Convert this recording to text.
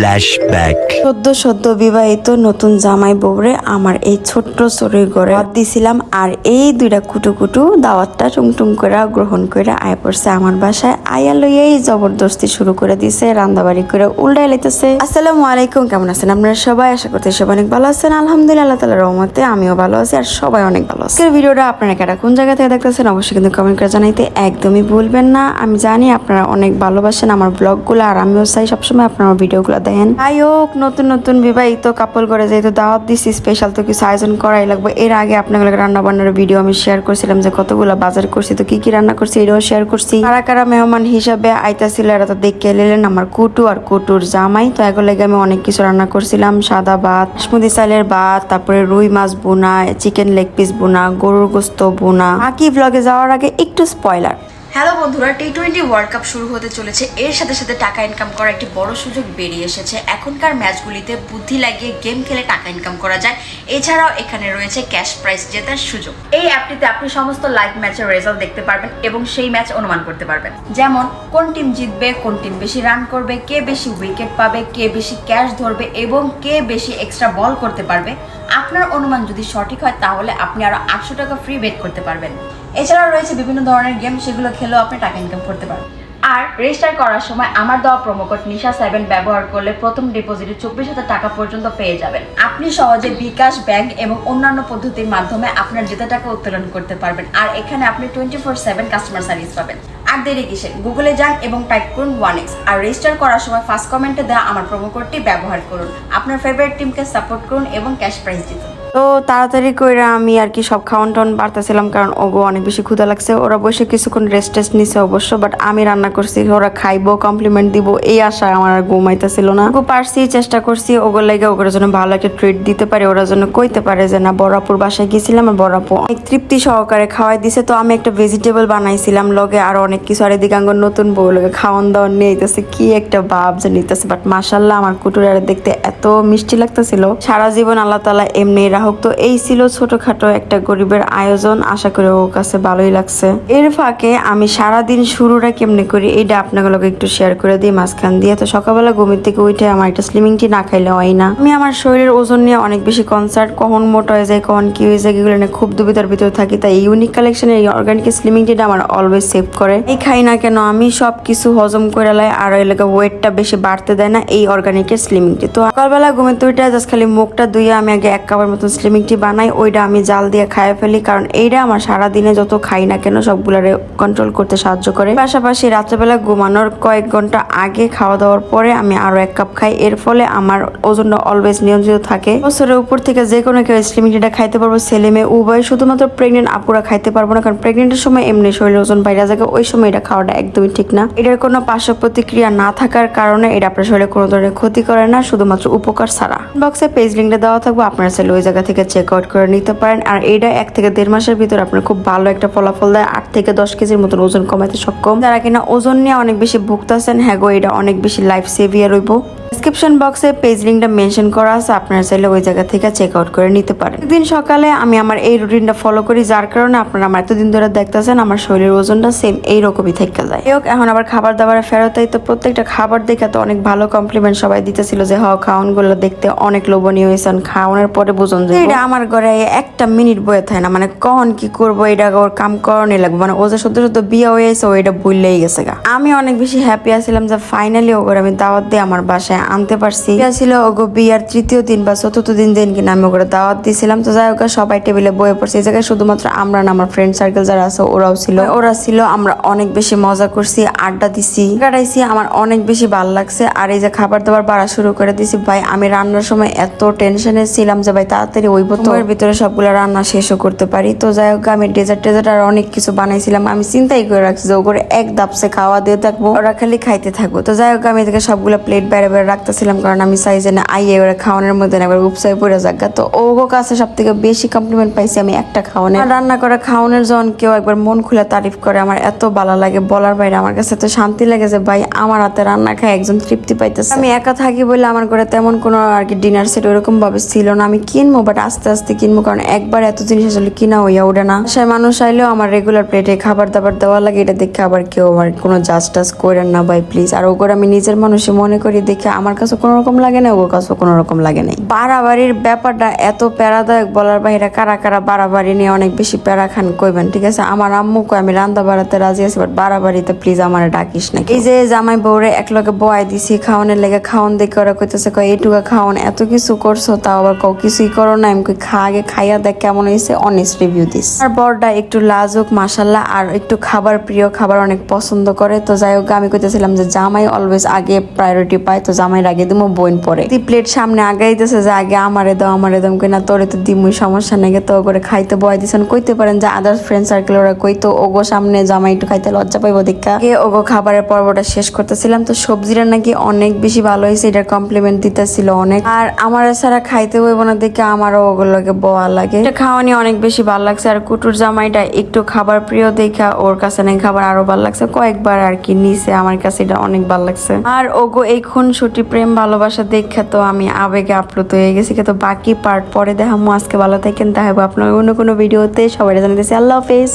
Flashback. সদ্য সদ্য বিবাহিত নতুন জামাই বউরে আমার এই ছোট্ট ঘরে দাওয়াত দিছিলাম আর এই দুইটা কুটু কুটু দাওয়াতটা টুং টুং করে গ্রহণ করে আয় পড়ছে আমার বাসায়। আয়া লইয়াই জবরদস্তি শুরু করে দিছে, রান্দাবাড়ি করে উল্টাই লাইতেছে। আসসালামু আলাইকুম, কেমন আছেন আপনারা সবাই? আশা করতে সবাই অনেক ভালো আছেন। আলহামদুলিল্লাহ তালার রহমতে আমিও ভালো আছি আর সবাই অনেক ভালো আছে। ভিডিওটা আপনারা কেটা কোন জায়গা থেকে দেখতেছেন অবশ্যই কিন্তু কমেন্ট করে জানাইতে একদমই ভুলবেন না। আমি জানি আপনারা অনেক ভালোবাসেন আমার ব্লগগুলো আর আমিও চাই সবসময় আপনার ভিডিওগুলো দেখেন যাই হোক, নতুন নতুন বিবাহিত কাপল করে যেহেতু দাওয়াত দিছি স্পেশাল তো কিছু আয়োজন করাই লাগবে। এর আগে আপনাদের রান্না বান্নার ভিডিও আমি শেয়ার করছিলাম যে কতগুলো বাজার করছি, তো কি কি রান্না করছি এটাও শেয়ার করছি। কারা কারা মেহমান হিসাবে আইতাছিল, এরা তো দেখে নিলেন আমার কুটু আর কুটুর জামাই, তো এগুলো লেগে আমি অনেক কিছু রান্না করছিলাম। সাদা ভাত, বাসমতি চালের ভাত, তারপরে রুই মাছ বোনা চিকেন লেগ পিস বোনা, গরুর গোস্ত বোনা। বাকি ব্লগে যাওয়ার আগে একটু স্পয়লার হ্যালো বন্ধুরা টি টোয়েন্টি ওয়ার্ল্ড কাপ শুরু হতে চলেছে। এর সাথে সাথে টাকা ইনকাম করার একটি বড় সুযোগ বেরিয়ে এসেছে। এখনকার ম্যাচগুলিতে বুদ্ধি লাগিয়ে গেম খেলে টাকা ইনকাম করা যায়। এছাড়াও এখানে রয়েছে ক্যাশ প্রাইজ জেতার সুযোগ। এই অ্যাপটিতে আপনি সমস্ত লাইভ ম্যাচের রেজাল্ট দেখতে পারবেন এবং সেই ম্যাচ অনুমান করতে পারবেন। যেমন, কোন টিম জিতবে, কোন টিম বেশি রান করবে, কে বেশি উইকেট পাবে, কে বেশি ক্যাশ ধরবে এবং কে বেশি এক্সট্রা বল করতে পারবে। আপনার অনুমান যদি সঠিক হয়, তাহলে আপনি আরও আটশো টাকা ফ্রি বেট করতে পারবেন। এছাড়াও রয়েছে বিভিন্ন ধরনের গেম, সেগুলো খেলেও আপনি টাকা ইনকাম করতে পারবেন। আর রেজিস্টার করার সময় আমার দেওয়া কোড নিশা সেভেন ব্যবহার করলে প্রথম ডিপোজিটে চব্বিশ হাজার টাকা পর্যন্ত পেয়ে যাবেন। আপনি সহজে বিকাশ ব্যাংক এবং অন্যান্য পদ্ধতির মাধ্যমে আপনার জেতা টাকা উত্তোলন করতে পারবেন। আর এখানে আপনি twenty four seven customer service পাবেন। আর দেরি কিসে গুগলে যান এবং টাইপ করুন ওয়ান এক্স আর রেজিস্টার করার সময় ফার্স্ট কমেন্টে দেওয়া আমার কোডটি ব্যবহার করুন। আপনার ফেভারিট টিমকে সাপোর্ট করুন এবং ক্যাশ প্রাইজ জিতুন। তো তাড়াতাড়ি করে আমি আর কি সব খাওয়ান টাউন বাড়তেছিলাম কারণ ওগো অনেক বেশি ক্ষুধা লাগছে। ওরা বসে কিছুক্ষণ রেস্ট টেস্ট নিছে অবশ্য বাট আমি রান্না করছি, ওরা খাইবো কমপ্লিমেন্ট দিব, এই আশা আমার আর ঘুমাইতেছিল না। ওগো পারছি, চেষ্টা করছি ওগো লেগে ওগুলোর জন্য ভালো একটা ট্রিট দিতে পারে, ওরা জন্য কইতে পারে যে, না বড়াপুর বাসায় গেছিলাম আর বড়াপু অনেক তৃপ্তি সহকারে খাওয়াই দিছে। তো আমি একটা ভেজিটেবল বানাইছিলাম, লগে আর অনেক কিছু। আর এদিকে নতুন বউ, লগে খাওয়ান দাওয়ান নিয়ে কি একটা ভাব যে নিতেছে। বাট মাসাল্লাহ আমার কুটুরের দেখতে এত মিষ্টি লাগতেছিল। সারা জীবন আল্লাহ তালা এমনি রাহুক তো এই ছিল ছোটখাটো একটা গরিবের আয়োজন। আশা করি ওর কাছে ভালোই লাগছে। এর ফাঁকে আমি সারা দিন শুরুটা কেমনে করি এইটা আপনাগুলোকে একটু শেয়ার করে দিই মাঝখান দিয়ে। তো সকালবেলা ঘুমের থেকে উঠে আমার একটা স্লিমিং টি না খাইলে হয় না। আমি আমার শরীরের ওজন নিয়ে অনেক বেশি কনসার্ট কখন মোটা হয়ে যায়, কখন কি হয়ে যায়, এগুলো নিয়ে খুব দুবিধার ভিতরে থাকি। তাই ইউনিক কালেকশনের এই অর্গানিক স্লিমিং টিটা আমার অলওয়েজ সেভ করে। এই খাই না কেন, আমি সব কিছু হজম করে লাই, আর এলাকা ওয়েটটা বেশি বাড়তে দেয় না এই অর্গানিকের স্লিমিং টি তো সকালবেলা ঘুমের তো উঠে জাস্ট খালি মুখটা ধুয়ে আমি আগে এক কাপের মতন স্লিমিং টি বানাই, ওইটা আমি জাল দিয়ে খাইয়ে ফেলি, কারণ এইটা আমার সারা দিনে যত খাই না কেন সবগুলারে কন্ট্রোল করতে সাহায্য করে। পাশাপাশি রাত্রেবেলা ঘুমানোর কয়েক ঘণ্টা আগে খাওয়া দাওয়ার পরে আমি আরও এক কাপ খাই, এর ফলে আমার ওজনটা অলওয়েজ নিয়ন্ত্রিত থাকে। বছরের উপর থেকে যে কোনো কেউ স্লিমিং টিটা খাইতে পারব, ছেলে মেয়ে, উভয় শুধুমাত্র প্রেগনেন্ট আপুরা খাইতে পারব না, কারণ প্রেগনেন্টের সময় এমনি শরীরের ওজন বাইরে যায় ওই সময় এটা খাওয়াটা একদমই ঠিক না। এটার কোনো পার্শ্ব প্রতিক্রিয়া না থাকার কারণে এটা আপনার শরীরে কোনো ধরনের ক্ষতি করে না, শুধুমাত্র উপকার ছাড়া। বক্সে পেজ লিঙ্কটা দেওয়া থাকবে, আপনারা চাইলে ওই জায়গা থেকে চেক আউট করে নিতে পারেন। আর এটা এক থেকে দেড় মাসের ভিতর আপনার খুব ভালো একটা ফলাফল দেয়। আট থেকে দশ কেজির মতন ওজন কমাতে সক্ষম। যারা কিনা ওজন নিয়ে অনেক বেশি ভুগতেছেন হ্যাঁ গো, এটা অনেক বেশি লাইফ সেভিয়ার হইব। ডিসক্রিপশন বক্সে পেজ লিঙ্কটা মেনশন করা আছে, আপনারা চাইলে ওই জায়গা থেকে চেক আউট করে নিতে পারেন। একদিন সকালে আমি আমার এই রুটিনটা ফলো করি, যার কারণে আপনারা আমার এতদিন ধরে দেখতেছেন, আমার শরীরের ওজনটা সেম এই রকমই থেকে যায়। হোক, এখন আবার খাবার দাবারে ফেরত তো প্রত্যেকটা খাবার দেখে তো অনেক ভালো কমপ্লিমেন্ট সবাই দিতেছিল যে হ খাওয়ানগুলো দেখতে অনেক লোভনীয় হয়েছেন খাওয়ানোর পরে বুঝুন যে, এটা আমার ঘরে একটা মিনিট বয়ে থাকে না মানে কখন কি করব, এটা ওর কাম করণই লাগবে মানে ও যে সদ্য সদ্য বিয়ে হয়ে আছে ও এটা বুঝলেই গেছে গা। আমি অনেক বেশি হ্যাপি আছিলাম যে ফাইনালি ওগর আমি দাওয়াত দিয়ে আমার বাসায় আনতে পারছি। এটা ছিল, ওগো বিয়ার তৃতীয় দিন বা চতুর্থ দিন দিন কিনা আমি ওগুলো দাওয়াত দিয়েছিলাম তো যাই হোক, সবাই টেবিলে বয়ে পড়ছে। এই জায়গায় শুধুমাত্র আমরা না, আমার ফ্রেন্ড সার্কেল যারা আছে, ওরাও ছিল। ওরা ছিল, আমরা অনেক বেশি মজা করছি, আড্ডা দিছি, কাটাইছি। আমার অনেক বেশি ভালো লাগছে। আর এই যে খাবার দাবার বাড়া শুরু করে দিছি, ভাই, আমি রান্নার সময় এত টেনশনে ছিলাম যে, ভাই, তাড়াতাড়ি ওই বোতলের ভিতরে সবগুলো রান্না শেষও করতে পারি। তো যাই হোক, আমি ডেজার্ট টেজার্ট আর অনেক কিছু বানাইছিলাম। আমি চিন্তাই করে রাখছি যে ওগুলো এক দাপসে খাওয়া দিয়ে থাকব, ওরা খালি খাইতে থাকব। তো যাই হোক, আমি এদিকে সবগুলো প্লেট বাইরে বাইরে রাখতেছিলাম কারণ আমি চাই যে না, আইয়ে ওরা খাওয়ানোর মধ্যে না একবার উপসায় পড়ে যাক। তো ওগো কাছে সব থেকে বেশি কমপ্লিমেন্ট পাইছি আমি একটা খাওয়ানো। রান্না করা খাওয়ানোর জন কেউ একবার মন খুলে তারিফ করে, আমার এত ভালো লাগে বলার বাইরে, আমার কাছে তো শান্তি লাগে যে, ভাই, আমার হাতে রান্না খায়, একজন তৃপ্তি পাইতেছে। আমি একা থাকি বলে আমার ঘরে তেমন কোনো আর কি ডিনার সেট ওরকম ভাবে ছিল না। আমি কিনবো বাট আস্তে আস্তে কিনবো, কারণ একবার এত জিনিস আসলে কিনা হইয়া ওঠে না। সে মানুষ আইলেও আমার রেগুলার প্লেটে খাবার দাবার দেওয়া লাগে, এটা দেখে আবার কেউ আমার কোনো জাজ টাজ করেন না, ভাই প্লিজ আর ওগুলো আমি নিজের মানুষই মনে করি, দেখে আমার আমার কাছে কোনো রকম লাগে না ওর কাছে কোনো রকম লাগে নাই। বাড়াবাড়ির ব্যাপারটা এত প্যারাদায়ক বলার বাইরে কারা কারা বাড়াবাড়ি নিয়ে অনেক বেশি প্যারা খান কইবেন, ঠিক আছে? আমার আম্মু কয় আমি রান্না বাড়াতে রাজি আছি বাট বাড়াবাড়িতে প্লিজ আমার ডাকিস না এই যে জামাই বউরে এক লগে বয় দিছি খাওয়ানোর লেগে খাওয়ান দেখে ওরা কইতেছে কয় এইটুকু খাওয়ান এত কিছু করছ, তাও আবার কও, কিছুই করো না আমি কই, খা, আগে খাইয়া দেখ কেমন হয়েছে অনেস্ট রিভিউ দিস। আর বরটা একটু লাজুক মাসাল্লাহ আর একটু খাবার প্রিয়, খাবার অনেক পছন্দ করে। তো যাই হোক, আমি কইতেছিলাম যে জামাই অলওয়েজ আগে প্রায়োরিটি পায়, তো জামাইয়ের আগে দিমো বোন পরে। তুই প্লেট সামনে আগাইতেছে যে আগে আমারে দাও আমারে দাও। কিনা তোরে তো দিমুই, সমস্যা নেই তো করে খাইতে বয় দিছেন। কইতে পারেন যে আদার ফ্রেন্ড সার্কেল ওরা কইতো ওগো সামনে জামাই একটু খাইতে লজ্জা পাইবো দেখা। গিয়ে ওগো খাবারের পর্বটা শেষ করতেছিলাম। তো সবজিটা নাকি অনেক বেশি ভালো হয়েছে, এটার কমপ্লিমেন্ট দিতেছিল অনেক। আর আমার ছাড়া খাইতে হইব না দেখে আমারও ওগুলোকে বোয়া লাগে। এটা খাওয়ানি অনেক বেশি ভালো লাগছে। আর কুটুর জামাইটা একটু খাবার প্রিয় দেখা, ওর কাছে নাকি খাবার আরও ভালো লাগছে। কয়েকবার আর কি নিছে, আমার কাছে এটা অনেক ভালো লাগছে। আর ওগো এই খুনসুটি প্রেম, ভালোবাসা দেখে তো আমি আবেগে আপ্লুত হয়ে গেছি। কিন্তু বাকি পার্ট পরে দেখামো। আজকে ভালো থাকেন। তাহলে আপনার অন্য কোনো ভিডিওতে। সবাই জানাতেছি আল্লাহ হাফেজ।